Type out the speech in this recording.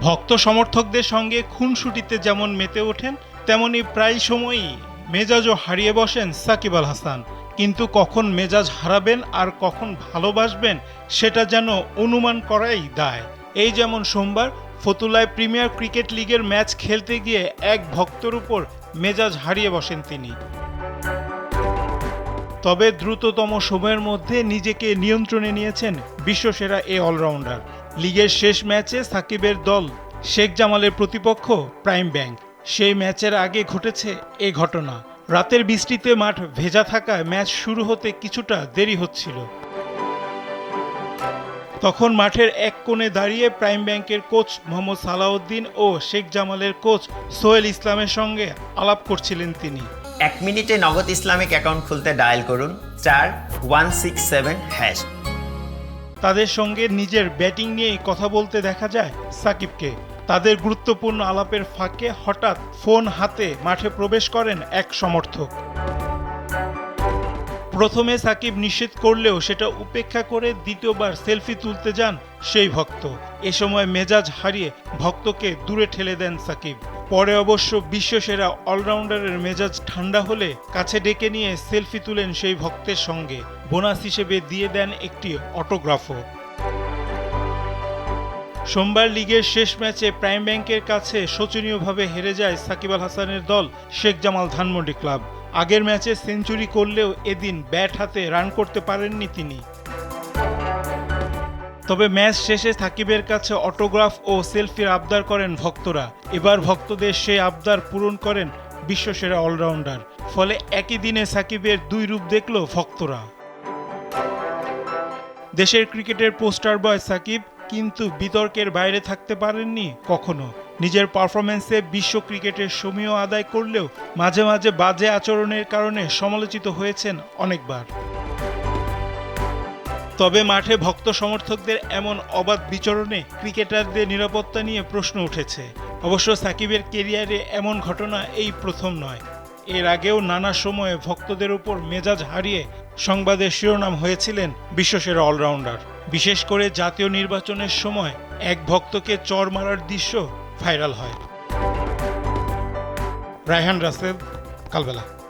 ভক্ত সমর্থকদের সঙ্গে খুনসুটিতে যেমন মেতে ওঠেন, তেমনি প্রায় সময়ই মেজাজও হারিয়ে বসেন সাকিব আল হাসান। কিন্তু কখন মেজাজ হারাবেন আর কখন ভালোবাসবেন, সেটা যেন অনুমান করাই দায়। এই যেমন সোমবার ফতুলায় প্রিমিয়ার ক্রিকেট লিগের ম্যাচ খেলতে গিয়ে এক ভক্তর উপর মেজাজ হারিয়ে বসেন তিনি। তবে দ্রুততম সময়ের মধ্যে নিজেকে নিয়ন্ত্রণে নিয়েছেন বিশ্বসেরা এ অলরাউন্ডার। লিগের শেষ ম্যাচে সাকিবের দল শেখ জামালের প্রতিপক্ষ প্রাইম ব্যাংক। সেই ম্যাচের আগে ঘটেছে এ ঘটনা। রাতের বৃষ্টিতে মাঠ ভেজা থাকায় ম্যাচ শুরু হতে কিছুটা দেরি হচ্ছিল। তখন মাঠের এক কোণে দাঁড়িয়ে প্রাইম ব্যাংকের কোচ মোহাম্মদ সালাউদ্দিন ও শেখ জামালের কোচ সোহেল ইসলামের সঙ্গে আলাপ করছিলেন তিনি। এক মিনিটে নগদ ইসলামিক অ্যাকাউন্ট খুলতে ডায়াল করুন। চার, ওয়ান, সিক্স, সেভেন, হ্যাশ। তাদের সঙ্গে নিজের ব্যাটিং নিয়েই কথা বলতে দেখা যায় সাকিবকে। তাদের গুরুত্বপূর্ণ আলাপের ফাঁকে হঠাৎ ফোন হাতে মাঠে প্রবেশ করেন এক সমর্থক। প্রথমে সাকিব নিষেধ করলেও সেটা উপেক্ষা করে দ্বিতীয়বার সেলফি তুলতে যান সেই ভক্ত। এ সময় মেজাজ হারিয়ে ভক্তকে দূরে ঠেলে দেন সাকিব। পরে অবশ্য বিশ্বসেরা অলরাউন্ডারের মেজাজ ঠান্ডা হলে কাছে ডেকে নিয়ে সেলফি তুলেন সেই ভক্তের সঙ্গে। বোনাস হিসেবে দিয়ে দেন একটি অটোগ্রাফও। সোমবার লিগের শেষ ম্যাচে প্রাইম ব্যাংকের কাছে শোচনীয়ভাবে হেরে যায় সাকিব আল হাসানের দল শেখ জামাল ধানমন্ডি ক্লাব। আগের ম্যাচে সেঞ্চুরি করলেও এদিন ব্যাট হাতে রান করতে পারেননি তিনি। তবে ম্যাচ শেষে সাকিবের কাছে অটোগ্রাফ ও সেলফির আবদার করেন ভক্তরা। এবার ভক্তদের সেই আবদার পূরণ করেন বিশ্বসেরা অলরাউন্ডার। ফলে একই দিনে সাকিবের দুই রূপ দেখল ভক্তরা। দেশের ক্রিকেটের পোস্টার বয় সাকিব কিন্তু বিতর্কের বাইরে থাকতে পারেননি কখনো। নিজের পারফরমেন্সে বিশ্ব ক্রিকেটের সমীহ আদায় করলেও মাঝে মাঝে বাজে আচরণের কারণে সমালোচিত হয়েছেন অনেকবার। তবে মাঠে ভক্ত সমর্থকদের এমন অবাধ বিচরণে ক্রিকেটারদের নিরাপত্তা নিয়ে প্রশ্ন উঠেছে। অবশ্য সাকিবের কেরিয়ারে এমন ঘটনা এই প্রথম নয়। এর আগেও নানা সময়ে ভক্তদের উপর মেজাজ হারিয়ে সংবাদের শিরোনাম হয়েছিলেন বিশ্বসেরা অলরাউন্ডার। বিশেষ করে জাতীয় নির্বাচনের সময় এক ভক্তকে চর মারার দৃশ্য ভাইরাল হয়। রায়হান রাসেল, কালবেলা।